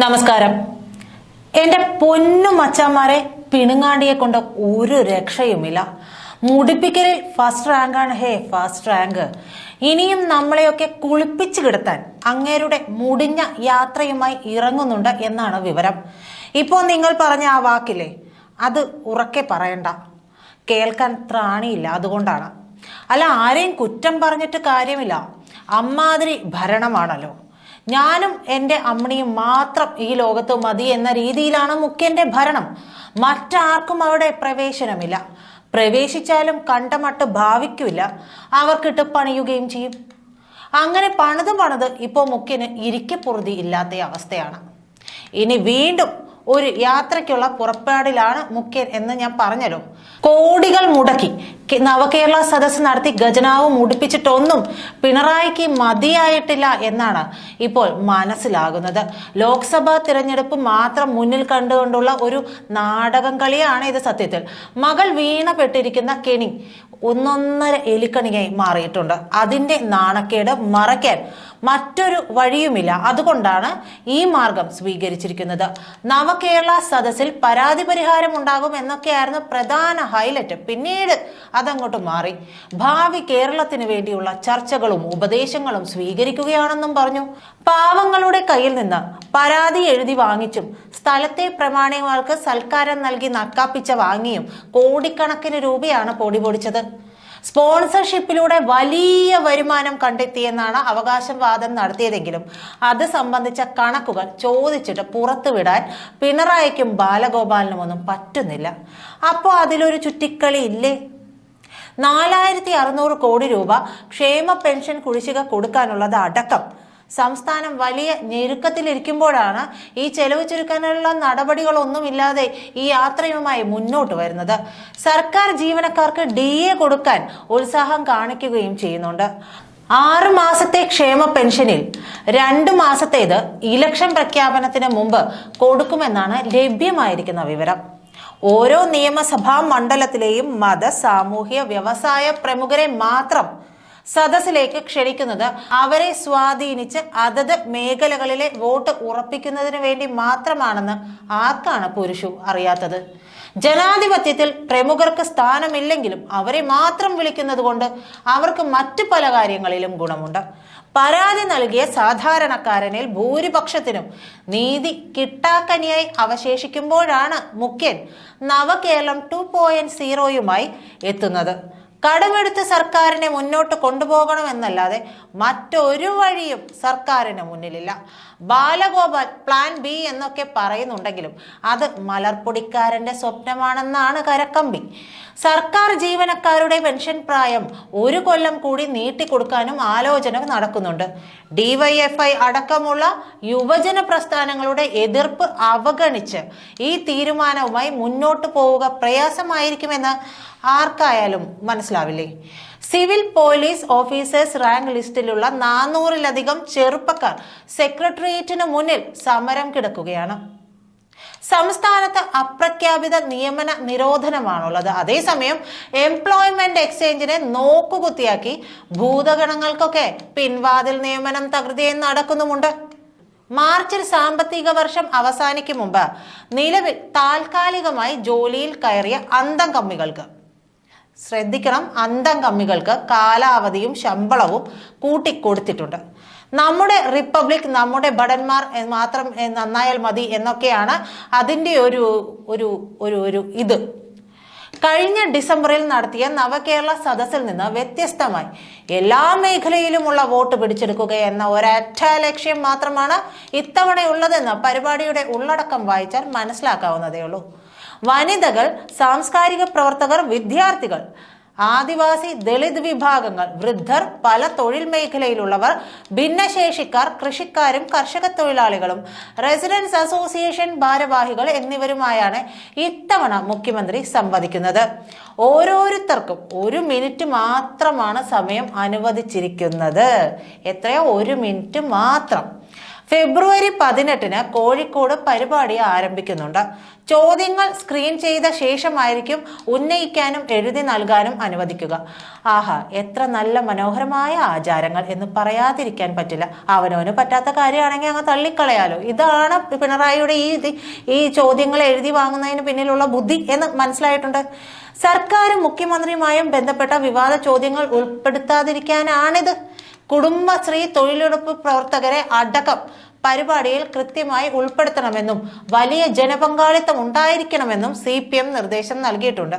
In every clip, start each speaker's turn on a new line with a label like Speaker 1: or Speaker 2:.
Speaker 1: നമസ്കാരം. എന്റെ പൊന്നു മച്ചാന്മാരെ പിണുങ്ങാണ്ടിയെ കൊണ്ട് ഒരു രക്ഷയുമില്ല. മുടിപ്പിക്കലിൽ ഫസ്റ്റ് റാങ്കാണ് ഹേ ഫസ്റ്റ് റാങ്ക് ഇനിയും നമ്മളെയൊക്കെ കുളിപ്പിച്ചു കിടത്താൻ അങ്ങേരുടെ മുടിഞ്ഞ യാത്രയുമായി ഇറങ്ങുന്നുണ്ട് എന്നാണ് വിവരം. ഇപ്പോൾ നിങ്ങൾ പറഞ്ഞ ആ വാക്കില്ലേ? അത് ഉറക്കെ പറയണ്ട. കേൾക്കാൻ ത്രാണിയില്ല അതുകൊണ്ടാണ്. അല്ല ആരെയും കുറ്റം പറഞ്ഞിട്ട് കാര്യമില്ല. അമ്മാതിരി ഭരണമാണല്ലോ. ഞാനും എന്റെ അമ്മണിയും മാത്രം ഈ ലോകത്ത് മതി എന്ന രീതിയിലാണ് മുഖ്യന്റെ ഭരണം. മറ്റാർക്കും അവിടെ പ്രവേശനമില്ല. പ്രവേശിച്ചാലും കണ്ടമട്ട് ഭാവിക്കില്ല. അവർക്കിട്ട് പണിയുകയും ചെയ്യും. അങ്ങനെ പണിത് പണിത് ഇപ്പോൾ മുഖ്യന് ഇരിക്കപ്പുറതി ഇല്ലാത്ത അവസ്ഥയാണ്. ഇനി വീണ്ടും ഒരു യാത്രയ്ക്കുള്ള പുറപ്പാടിലാണ് മുഖ്യൻ എന്ന് ഞാൻ പറഞ്ഞല്ലോ. കോടികൾ മുടക്കി. നവകേരള സദസ് നടത്തി ഖജനാവ് മുടിപ്പിച്ചിട്ടൊന്നും പിണറായിക്ക് മതിയായിട്ടില്ല എന്നാണ് ഇപ്പോൾ മനസ്സിലാകുന്നത്. ലോക്സഭാ തിരഞ്ഞെടുപ്പ് മാത്രം മുന്നിൽ കണ്ടുകൊണ്ടുള്ള ഒരു നാടകം കളിയാണ് ഇത് സത്യത്തിൽ. മകൾ വീണപ്പെട്ടിരിക്കുന്ന കെണി. ഒന്നൊന്നര എലിക്കണിയായി മാറിയിട്ടുണ്ട്. അതിന്റെ നാണക്കേട് മറയ്ക്കാൻ മറ്റൊരു വഴിയുമില്ല. അതുകൊണ്ടാണ് ഈ മാർഗം സ്വീകരിച്ചിരിക്കുന്നത്. നവകേരള സദസ്സിൽ പരാതി പരിഹാരം ഉണ്ടാകും എന്നൊക്കെയായിരുന്നു പ്രധാന ഹൈലൈറ്റ്. പിന്നീട് അതങ്ങോട്ട് മാറി. ഭാവി കേരളത്തിന് വേണ്ടിയുള്ള ചർച്ചകളും ഉപദേശങ്ങളും സ്വീകരിക്കുകയാണെന്നും പറഞ്ഞു. പാവങ്ങളുടെ കയ്യിൽ നിന്ന് പരാതി എഴുതി വാങ്ങിച്ചും സ്ഥലത്തെ പ്രമാണികൾക്ക് സൽക്കാരം നൽകി നക്കാപ്പിച്ച വാങ്ങിയും കോടിക്കണക്കിന് രൂപയാണ് പൊടി പൊടിച്ചത് സ്പോൺസർഷിപ്പിലൂടെ വലിയ വരുമാനം കണ്ടെത്തിയെന്നാണ് അവകാശവാദം നടത്തിയതെങ്കിലും അത് സംബന്ധിച്ച കണക്കുകൾ ചോദിച്ചിട്ട് പുറത്തുവിടാൻ പിണറായിക്കും ബാലഗോപാലിനും ഒന്നും പറ്റുന്നില്ല. അപ്പോൾ അതിലൊരു ചുറ്റിക്കളി ഇല്ലേ? നാലായിരത്തി അറുന്നൂറ് കോടി രൂപ ക്ഷേമ പെൻഷൻ കുടിശ്ശിക കൊടുക്കാനുള്ളത് അടക്കം സംസ്ഥാനം വലിയ ഞെരുക്കത്തിലിരിക്കുമ്പോഴാണ് ഈ ചെലവ് ചുരുക്കാനുള്ള നടപടികളൊന്നുമില്ലാതെ ഈ യാത്രയുമായി മുന്നോട്ട് വരുന്നത്. സർക്കാർ ജീവനക്കാർക്ക് ഡി എ കൊടുക്കാൻ ഉത്സാഹം കാണിക്കുകയും ചെയ്യുന്നുണ്ട്. ആറ് മാസത്തെ ക്ഷേമ പെൻഷനിൽ രണ്ട് മാസത്തേത് ഇലക്ഷൻ പ്രഖ്യാപനത്തിന് മുമ്പ് കൊടുക്കുമെന്നാണ് ലഭ്യമായിരിക്കുന്ന വിവരം. ഓരോ നിയമസഭാ മണ്ഡലത്തിലെയും മത സാമൂഹ്യ വ്യവസായ പ്രമുഖരെ മാത്രം സദസ്സിലേക്ക് ക്ഷണിക്കുന്നത് അവരെ സ്വാധീനിച്ച് അതത് മേഖലകളിലെ വോട്ട് ഉറപ്പിക്കുന്നതിന് വേണ്ടി മാത്രമാണെന്ന് ആർക്കാണ് പുരുഷു അറിയാത്തത്? ജനാധിപത്യത്തിൽ പ്രമുഖർക്ക് സ്ഥാനമില്ലെങ്കിലും അവരെ മാത്രം വിളിക്കുന്നത് കൊണ്ട് അവർക്ക് മറ്റു പല കാര്യങ്ങളിലും ഗുണമുണ്ട്. പരാതി നൽകിയ സാധാരണക്കാരനിൽ ഭൂരിപക്ഷത്തിനും നീതി കിട്ടാക്കനിയായി അവശേഷിക്കുമ്പോഴാണ് മുഖ്യൻ നവകേരളം ടു പോയിന്റ് സീറോയുമായി എത്തുന്നത്. കടമെടുത്ത് സർക്കാരിനെ മുന്നോട്ട് കൊണ്ടുപോകണമെന്നല്ലാതെ മറ്റൊരു വഴിയും സർക്കാരിന് മുന്നിലില്ല. ബാലഗോപാൽ പ്ലാൻ ബി എന്നൊക്കെ പറയുന്നുണ്ടെങ്കിലും അത് മലർപ്പൊടിക്കാരന്റെ സ്വപ്നമാണെന്നാണ് കരക്കമ്പി. സർക്കാർ ജീവനക്കാരുടെ പെൻഷൻ പ്രായം ഒരു കൊല്ലം കൂടി നീട്ടിക്കൊടുക്കാനും ആലോചന നടക്കുന്നുണ്ട്. ഡിവൈഎഫ്ഐ അടക്കമുള്ള യുവജന പ്രസ്ഥാനങ്ങളുടെ എതിർപ്പ് അവഗണിച്ച് ഈ തീരുമാനവുമായി മുന്നോട്ട് പോവുക പ്രയാസമായിരിക്കുമെന്ന് ആർക്കായാലും മനസ്സിലാവില്ലേ? സിവിൽ പോലീസ് ഓഫീസേഴ്സ് റാങ്ക് ലിസ്റ്റിലുള്ള നാനൂറിലധികം ചെറുപ്പക്കാർ സെക്രട്ടേറിയറ്റിന് മുന്നിൽ സമരം കിടക്കുകയാണ്. സംസ്ഥാനത്ത് അപ്രഖ്യാപിത നിയമന നിരോധനമാണുള്ളത്. അതേസമയം എംപ്ലോയ്മെന്റ് എക്സ്ചേഞ്ചിനെ നോക്കുകുത്തിയാക്കി ഭൂതഗണങ്ങൾക്കൊക്കെ പിൻവാതിൽ നിയമനം തകൃതിയെ നടക്കുന്നുമുണ്ട്. മാർച്ചിൽ സാമ്പത്തിക വർഷം അവസാനിക്കും മുമ്പ് നിലവിൽ താൽക്കാലികമായി ജോലിയിൽ കയറിയ അന്തം കമ്മികൾക്ക്. ശ്രദ്ധിക്കണം. അന്തം കമ്മികൾക്ക് കാലാവധിയും ശമ്പളവും കൂട്ടിക്കൊടുത്തിട്ടുണ്ട്. നമ്മുടെ റിപ്പബ്ലിക് നമ്മുടെ ഭടന്മാർ മാത്രം നന്നായാൽ മതി എന്നൊക്കെയാണ് അതിന്റെ ഒരു ഒരു ഒരു ഒരു ഇത്. കഴിഞ്ഞ ഡിസംബറിൽ നടത്തിയ നവകേരള സദസ്സിൽ നിന്ന് വ്യത്യസ്തമായി എല്ലാ മേഖലയിലുമുള്ള വോട്ട് പിടിച്ചെടുക്കുക എന്ന ഒരൊറ്റ ലക്ഷ്യം മാത്രമാണ് ഇത്തവണയുള്ളതെന്ന് പരിപാടിയുടെ ഉള്ളടക്കം വായിച്ചാൽ മനസ്സിലാക്കാവുന്നതേ ഉള്ളൂ. വനിതകൾ സാംസ്കാരിക പ്രവർത്തകർ വിദ്യാർത്ഥികൾ ആദിവാസി ദളിത് വിഭാഗങ്ങൾ വൃദ്ധർ പല തൊഴിൽ മേഖലയിലുള്ളവർ ഭിന്നശേഷിക്കാർ കൃഷിക്കാരും കർഷക തൊഴിലാളികളും റെസിഡൻസ് അസോസിയേഷൻ ഭാരവാഹികൾ എന്നിവരുമായാണ് ഇത്തവണ മുഖ്യമന്ത്രി സംവദിക്കുന്നത്. ഓരോരുത്തർക്കും ഒരു മിനിറ്റ് മാത്രമാണ് സമയം അനുവദിച്ചിരിക്കുന്നത്. എത്രയോ? ഒരു മിനിറ്റ് മാത്രം. ഫെബ്രുവരി പതിനെട്ടിന് കോഴിക്കോട് പരിപാടി ആരംഭിക്കുന്നുണ്ട്. ചോദ്യങ്ങൾ സ്ക്രീൻ ചെയ്ത ശേഷമായിരിക്കും ഉന്നയിക്കാനും എഴുതി നൽകാനും അനുവദിക്കുക. ആഹാ എത്ര നല്ല മനോഹരമായ ആചാരങ്ങൾ എന്ന് പറയാതിരിക്കാൻ പറ്റില്ല. അവനവന് പറ്റാത്ത കാര്യമാണെങ്കിൽ അങ്ങ് തള്ളിക്കളയാലോ. ഇതാണ് പിണറായിയുടെ ഈ ഈ ചോദ്യങ്ങൾ എഴുതി വാങ്ങുന്നതിന് പിന്നിലുള്ള ബുദ്ധി എന്ന് മനസ്സിലായിട്ടുണ്ട്. സർക്കാരും മുഖ്യമന്ത്രിയുമായും ബന്ധപ്പെട്ട വിവാദ ചോദ്യങ്ങൾ ഉൾപ്പെടുത്താതിരിക്കാനാണിത്. കുടുംബശ്രീ തൊഴിലുറപ്പ് പ്രവർത്തകരെ അടക്കം പരിപാടിയിൽ കൃത്യമായി ഉൾപ്പെടുത്തണമെന്നും വലിയ ജനപങ്കാളിത്തം ഉണ്ടായിരിക്കണമെന്നും സി നിർദ്ദേശം നൽകിയിട്ടുണ്ട്.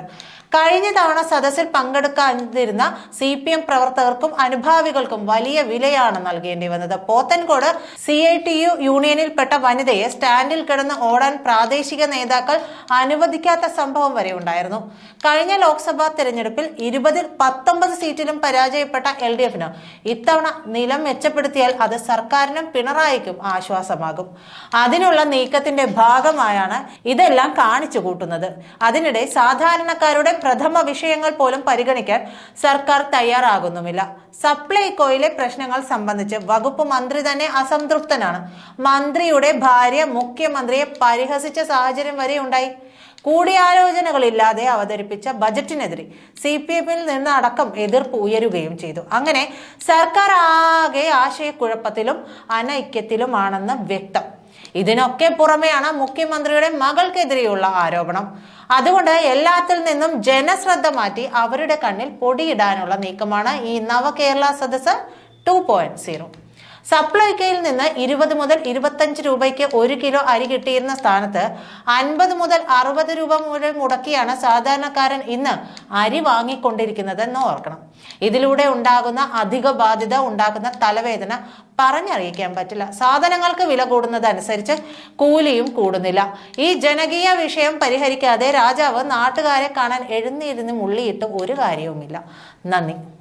Speaker 1: കഴിഞ്ഞ തവണ സദസ്സിൽ പങ്കെടുക്കാതിരുന്ന സി പി എം പ്രവർത്തകർക്കും അനുഭാവികൾക്കും വലിയ വിലയാണ് നൽകേണ്ടി വന്നത്. Pothencode C I T U യൂണിയനിൽപ്പെട്ട വനിതയെ സ്റ്റാൻഡിൽ കിടന്ന് ഓടാൻ പ്രാദേശിക നേതാക്കൾ അനുവദിക്കാത്ത സംഭവം വരെ ഉണ്ടായിരുന്നു. കഴിഞ്ഞ ലോക്സഭാ തെരഞ്ഞെടുപ്പിൽ ഇരുപതിൽ പത്തൊമ്പത് സീറ്റിലും പരാജയപ്പെട്ട എൽ ഡി എഫിന് ഇത്തവണ നിലം മെച്ചപ്പെടുത്തിയാൽ അത് സർക്കാരിനും പിണറായിക്കും ആശ്വാസമാകും. അതിനുള്ള നീക്കത്തിന്റെ ഭാഗമായാണ് ഇതെല്ലാം കാണിച്ചു കൂട്ടുന്നത്. അതിനിടെ സാധാരണക്കാരുടെ പ്രഥമ വിഷയങ്ങൾ പോലും പരിഗണിക്കാൻ സർക്കാർ തയ്യാറാകുന്നുമില്ല. സപ്ലൈകോയിലെ പ്രശ്നങ്ങൾ സംബന്ധിച്ച് വകുപ്പ് മന്ത്രി തന്നെ അസംതൃപ്തനാണ്. മന്ത്രിയുടെ ഭാര്യ മുഖ്യമന്ത്രിയെ പരിഹസിച്ച സാഹചര്യം വരെ ഉണ്ടായി. കൂടിയാലോചനകളില്ലാതെ അവതരിപ്പിച്ച ബജറ്റിനെതിരെ സി പി എമ്മിൽ നിന്ന് അടക്കം എതിർപ്പ് ഉയരുകയും ചെയ്തു. അങ്ങനെ സർക്കാർ ആകെ ആശയക്കുഴപ്പത്തിലും അനൈക്യത്തിലുമാണെന്ന് വ്യക്തം. ഇതിനൊക്കെ പുറമെയാണ് മുഖ്യമന്ത്രിയുടെ മകൾക്കെതിരെയുള്ള ആരോപണം. അതുകൊണ്ട് എല്ലാത്തിൽ നിന്നും ജനശ്രദ്ധ മാറ്റി അവരുടെ കണ്ണിൽ പൊടിയിടാനുള്ള നീക്കമാണ് ഈ Navakerala Sadas two point zero. സപ്ലൈകോയിൽ നിന്ന് ഇരുപത് മുതൽ ഇരുപത്തഞ്ച് രൂപയ്ക്ക് ഒരു കിലോ അരി കിട്ടിയിരുന്ന സ്ഥാനത്ത് അൻപത് മുതൽ അറുപത് രൂപ മുതൽ മുടക്കിയാണ് സാധാരണക്കാരൻ ഇന്ന് അരി വാങ്ങിക്കൊണ്ടിരിക്കുന്നത് എന്ന് ഓർക്കണം. ഇതിലൂടെ ഉണ്ടാകുന്ന അധിക ബാധ്യത ഉണ്ടാക്കുന്ന തലവേദന പറഞ്ഞറിയിക്കാൻ പറ്റില്ല. സാധനങ്ങൾക്ക് വില കൂടുന്നതനുസരിച്ച് കൂലിയും കൂടുന്നില്ല. ഈ ജനകീയ വിഷയം പരിഹരിക്കാതെ രാജാവ് നാട്ടുകാരെ കാണാൻ എഴുന്നിരുന്ന് മുള്ളിയിട്ട് ഒരു കാര്യവുമില്ല. നന്ദി.